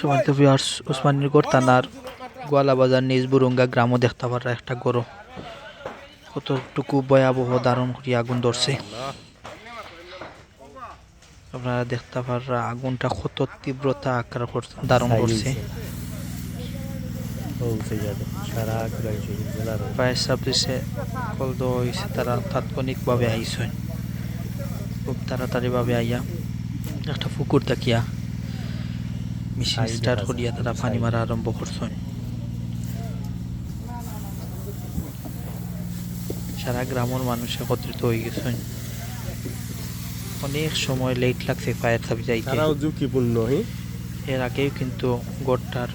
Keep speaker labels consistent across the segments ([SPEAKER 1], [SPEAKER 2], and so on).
[SPEAKER 1] সমান্ত viewers Osmaninagar থানার গোয়ালাবাজার নিজ বুরুঙ্গা গ্রামও দেখতে পারা একটা গরু। কতটুকু ভয়াবহ দারুণ করিয়া আগুন ধরছে। আপনারা দেখতে পারা আগুনটা কত তীব্রতা আকার করছে ধারণ করছে। ফায়ার সার্ভিসে কল দেওয়া হয়েছে তারা তাৎক্ষণিকভাবে আইসেন খুব তাড়াতাড়িভাবে আইয়া একটা পুকুর দেখিয়া মেশিন স্টার্ট করিয়া তারা পানি মারা আরম্ভ করছেন সারা গ্রামের মানুষ একত্রিত হয়ে গেছেন অনেক সময় লেট লাগছে ফায়ার সার্ভিস আইতে
[SPEAKER 2] তারাও ঝুঁকিপূর্ণ হি?
[SPEAKER 1] এর আগেও কিন্তু গড়টার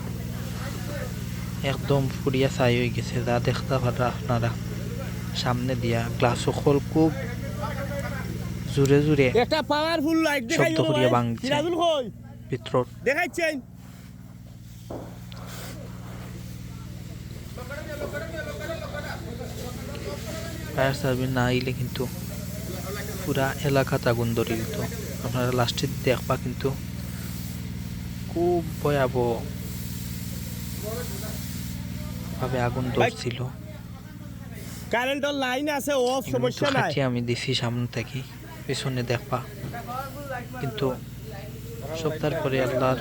[SPEAKER 1] একদম ফুরিয়া ছাই হয়ে গেছে। যা দেখতে পারা আপনারা। সামনে দিয়া গ্লাস সকল খুব জোরে জোরে
[SPEAKER 2] একটা পাওয়ারফুল লাইট
[SPEAKER 1] শব্দ করিয়া ভাঙছে। ভিতর
[SPEAKER 2] দেখাইছেন?
[SPEAKER 1] ফায়ার সার্ভিস না আইলে কিন্তু পুরা এলাকাত আগুন ধরে দিত। আপনারা লাস্টে দেখবা কিন্তু খুব ভয়াবহ ভাবে আগুন ধরছিল।
[SPEAKER 2] কারেন্টের লাইন আছে অফ সমস্যা নাই।
[SPEAKER 1] আমি দিছি সামনে থেকে পেছনে দেখবা। কিন্তু সপ্তাহ পরে আল্লাহর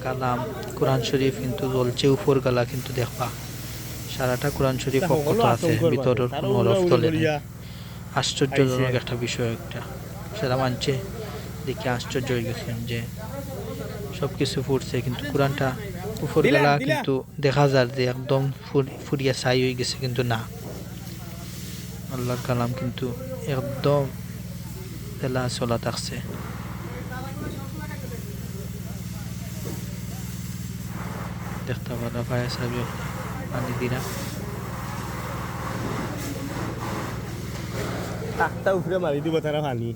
[SPEAKER 1] কালাম কোরআন শরীফ কিন্তু জ্বলছে উপর গালা কিন্তু দেখবা। সারাটা কোরআন শরীফ অক্ষত আছে ভিতরের কোনো চলে আশ্চর্যজনক একটা বিষয় একটা। সেটা মানছে দেখে আশ্চর্য হয়ে গেছেন যে সব কিছু ফুটছে কিন্তু কোরআনটা উপর গেলা কিন্তু দেখা যায় যে একদম ফুর- ফুরিয়া ছাই হয়ে গেছে কিন্তু না। আল্লাহর কালাম কিন্তু একদম তেলা চলা থাকছে দেখতে পারা ফায়ার সার্ভিস পানি দিরা।
[SPEAKER 2] টাকটা উপরে মারি দিব তারা পানি।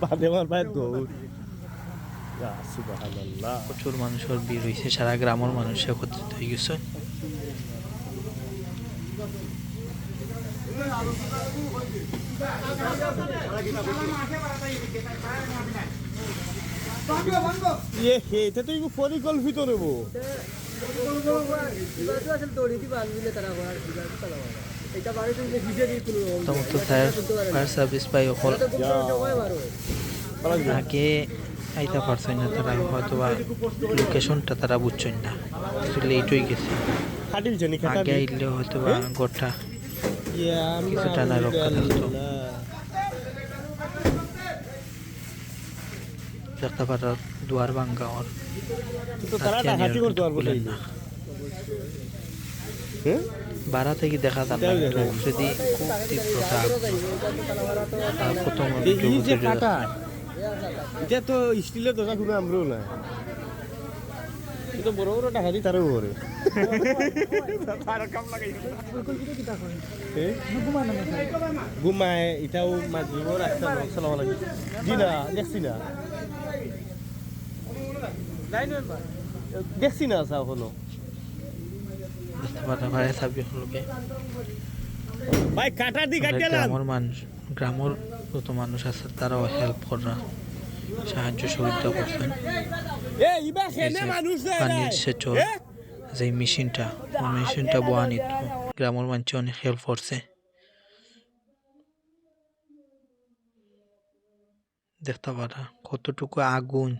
[SPEAKER 2] বাদে মার পায় দৌড়।
[SPEAKER 1] প্রচুর মানুষের ভিড় হয়েছে সারা গ্রামের মানুষ একত্রিত হয়ে গেছে।
[SPEAKER 2] এটা তো পরিকল্পিত নেব।
[SPEAKER 1] ফায়ার সার্ভিস পাই অকল আগে আইতা পারছেন না তারা হয়তো বা লোকেশনটা তারা বুঝছেন না। লেট হয়ে গেছে। আগে আইলে হয়তো বা গোটা কিছুটা না রক্ষা থাকতো। দেখতে পারার দুয়ার ভাঙ্গা ওর
[SPEAKER 2] হ্যাঁ?
[SPEAKER 1] বাড়া থেকে দেখা যান। যদি খুব তীব্রতা। প্রথম
[SPEAKER 2] যে এটা তো স্টিলের দোকান কোনো আমরাও না। কিন্তু বড় বড় টাকা দিই তারও বড় ঘুমায় এটাও মাঝে বড় একটা চালাবা লাগে জি না। দেখছি না দেখছি না চা হলো। ভাই কাটা দি
[SPEAKER 1] আমরা গ্রামের মানুষ গ্রামের যত মানুষ আছে তারাও হেল্প করা সাহায্য সহযোগিতা করছেন। পানির সেচর যে মেশিনটা ওই মেশিনটা বোয়া নিত। গ্রামের মানুষ অনেক হেল্প করছে। দেখতে পারা কতটুকু আগুন।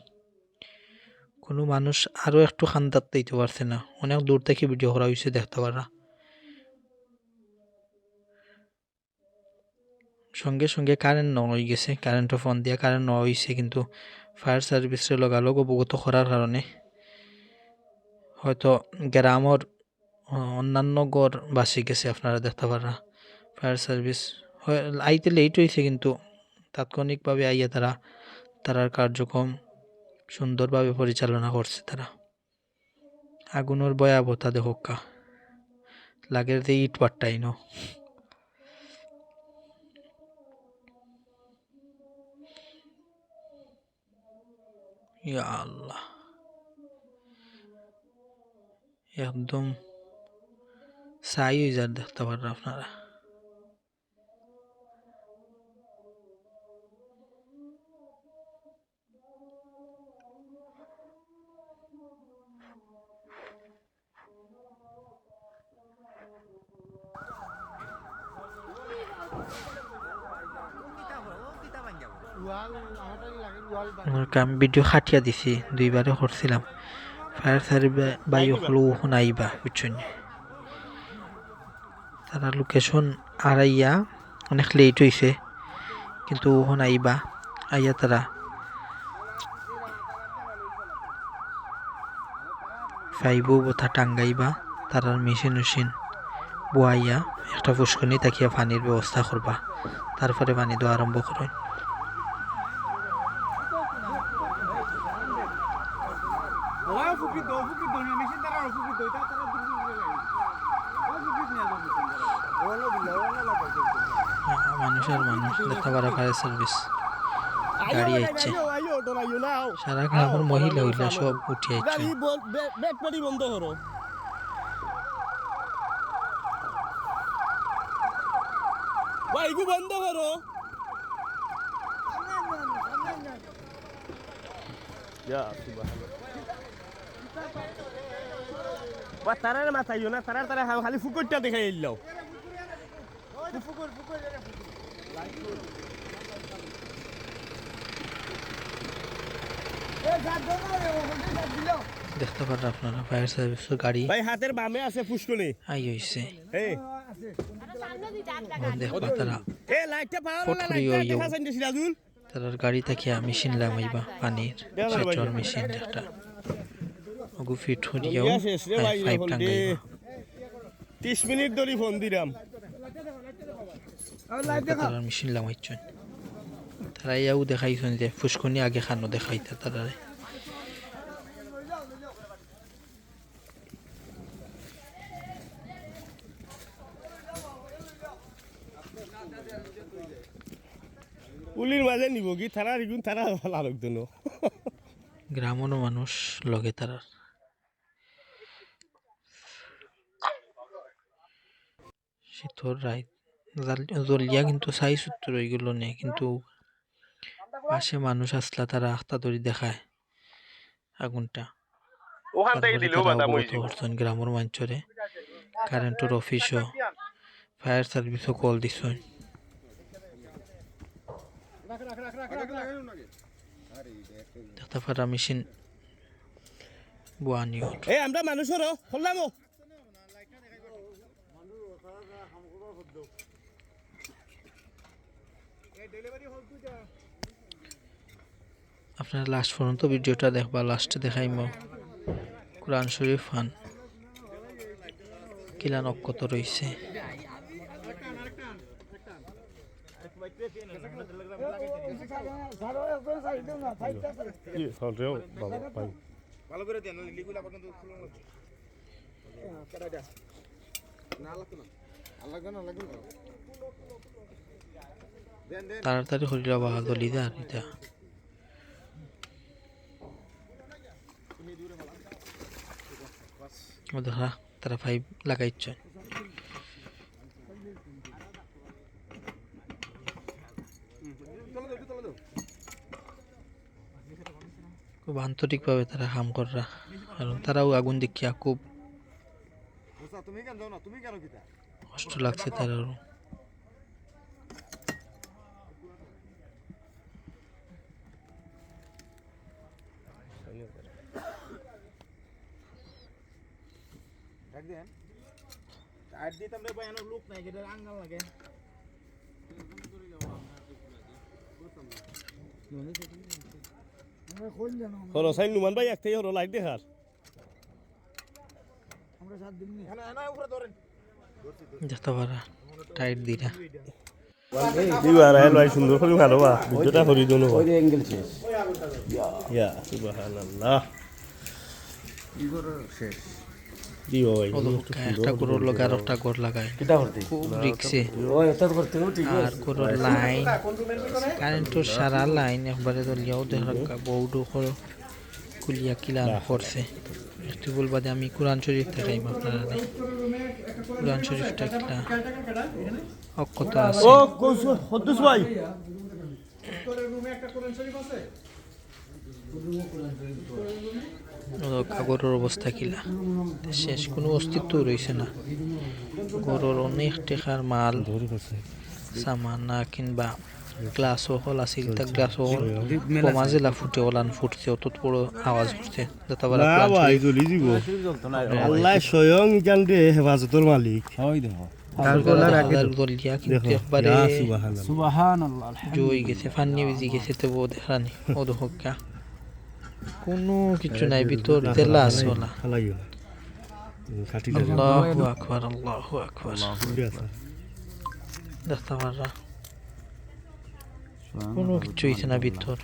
[SPEAKER 1] কোনো মানুষ আরও একটু খান্দার দিতে পারছে না। অনেক দূর থেকে ভিডিও করা হয়েছে দেখতে পারা। সঙ্গে সঙ্গে কারেন্ট ন হয়ে গেছে কারেন্টও ফোন দিয়া কারেন্ট ন হয়েছে কিন্তু ফায়ার সার্ভিসের লগালগ অবগত করার কারণে হয়তো গ্রামর অন্যান্য গড় বাসি গেছে আপনারা দেখতে পারা ফায়ার সার্ভিস আইতে লেট হয়েছে কিন্তু তাৎক্ষণিকভাবে আইয়া তারা তারার কার্যক্রম সুন্দরভাবে পরিচালনা করছে তারা আগুনের ভয়াবহতা দেখোকা। লাগের যে ইট পাট্টাই ন। ইয়া আল্লাহ একদম সাই হয়ে যার দেখতে পারেন আপনারা আমি ভিডিও খাটিয়া দিছি দুইবারে করছিলাম। ফায়ার সার্ভিস বাই হলো শুনাইবা বুঝছেন? তারা লোকেশন আড়াইয়া অনেক লেট হয়েছে কিন্তু ওখান আইবা আইয়া তারা। ফাইবো বোথা টাঙ্গাইবা, তারার মেশিন মেশিন বোয়াইয়া, একটা ফুসকুনি তাকিয়া পানির ব্যবস্থা করবা। তারপরে পানি দেওয়া আরম্ভ করেন।
[SPEAKER 3] ফুকি দাও না মেশিন তারা করে লাগে ও ফুকি মেশিন লাগাই
[SPEAKER 1] মানুষের মানুষ দেখতে পারা ফায়ার সার্ভিস গাড়ি আইছে।
[SPEAKER 2] না
[SPEAKER 1] সারা গ্রামের মহিলা হইলা সব উঠে আইছে।
[SPEAKER 2] বন্ধ করো। বাইকু বন্ধ করো। ইয়া সুবহানাল্লাহ। বা তারার মাথাইও না তারার তারা খালি ফুকরটা
[SPEAKER 3] দিলো।
[SPEAKER 1] দেখতে পারেন আপনারা ফায়ার সার্ভিসের গাড়ি।
[SPEAKER 2] ভাই হাতের বামে আছে ফুসকুনি
[SPEAKER 1] আই হইছে
[SPEAKER 2] এই
[SPEAKER 1] দেখবা তারা
[SPEAKER 2] এ লাইটটা পাওয়ার না লাইটটা দেখা সিরাজুল
[SPEAKER 1] গাড়ি থাকিয়া মেশিন লাগাইবা পানির সেচর মেশিন একটা ওগু ফিট হরিয়াও টাঙ্গাইবা
[SPEAKER 2] 30 মিনিট ধরে ফোন দিলাম।
[SPEAKER 1] তারার মেশিন লাগাইছেন তারা ইয়াও দেখাইছেন যে ফুসকুনি আগে খানো দেখাইতা তারারে।
[SPEAKER 2] পুলির মাঝে নিব কি? তারা ইগুন তারা লালক দেন
[SPEAKER 1] গ্রামেরও মানুষ লগে তারার। শীতর রাত জলিয়া কিন্তু চাই সত্তর ওইগুলো নেই কিন্তু পাশে মানুষ আসলা তারা আখতা ধরি দেখায় আগুনটা।
[SPEAKER 2] ওখান থেকে দিলেও বাধা
[SPEAKER 1] গ্রামের মঞ্চরে কারেন্টের অফিসও ফায়ার সার্ভিসও কল দিছেন। দেখতে পারা মেশিন বুয়ানিও
[SPEAKER 2] এই আমরা মানুষেরও খুললাম
[SPEAKER 1] আপনারা লাস্ট পর্যন্ত ভিডিওটা দেখবা লাস্টে দেখাইম। কোরআন শরীফ ফান। কিলান অক্ষত রয়েছে
[SPEAKER 3] ভালো করে দেন লিগুলা পর্যন্ত দা না লাগতো না।
[SPEAKER 1] তাড়াতাড়ি হরিলা বাহা দলিদা আর এটা ও দেখা তারা ফাইভ লাগাইছে। খুব আন্তরিকভাবে তারা কাম কররা, কারণ তারাও আগুন দেখিয়া খুব
[SPEAKER 3] তুমি কেন যাও না? তুমি কেন
[SPEAKER 1] কষ্ট লাগছে তারারও
[SPEAKER 3] ডাক দেন। আর দিতাম রে বয়ানো লোক নাই কেটে আঙ্গাল লাগে।
[SPEAKER 2] হলো সাইন নুমান ভাই একটাই হলো লাইট দেখার।
[SPEAKER 1] দেখতে পারা টাইট দিরা
[SPEAKER 2] দিবার আয় সুন্দর করে ভালো বা ভিডিওটা দোনো ওই অ্যাঙ্গেল শেষ। ইয়া সুবহানাল্লাহ।
[SPEAKER 1] কারেন্টর সারা লাইন একবারে দলিয়াও দেখা বউডু করো কুলিয়া কিলা করছে একটু বলবাদে আমি কোরআন শরীফ দেখাইম আপনারা কোরআন শরীফটা কিলা অক্ষত আছে।
[SPEAKER 2] ও হদ্দুস ভাই।
[SPEAKER 1] গরুর অবস্থা কিলা। শেষ কোনো অস্তিত্ব রয়েছে না। গরুর অনেক টেকার মাল সামান না কিংবা গ্লাস হল আছে তা গ্লাস হল। কমাজেলা ফুটে ওলান ফুটছে অত বড় আওয়াজ আবার
[SPEAKER 2] না ভাই জ্বলি দিব। আল্লাহ স্বয়ং ইকান দে হেফাজতর মালিক।
[SPEAKER 1] কিন্তু
[SPEAKER 2] দেখো।
[SPEAKER 1] একবারে
[SPEAKER 2] সুবহানাল্লাহ।
[SPEAKER 3] সুবহানাল্লাহ
[SPEAKER 1] জই গেছে ফান্নি বেজি গেছে তো বউ দেখানি ও দহকা কোনো কিছু নাই ভিতর তেলা আছে আল্লাহু আকবার আল্লাহু আকবার। দেখতে পাররা কোনো কিছু হইছে না ভিতর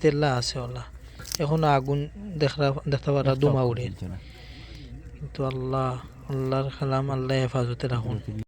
[SPEAKER 1] তেলা আছে ওলা এখন আগুন দেখা দেখতে পারা দুমা উড়ে কিন্তু আল্লাহ আল্লাহর খালাম আল্লাহ হেফাজতে রাখুন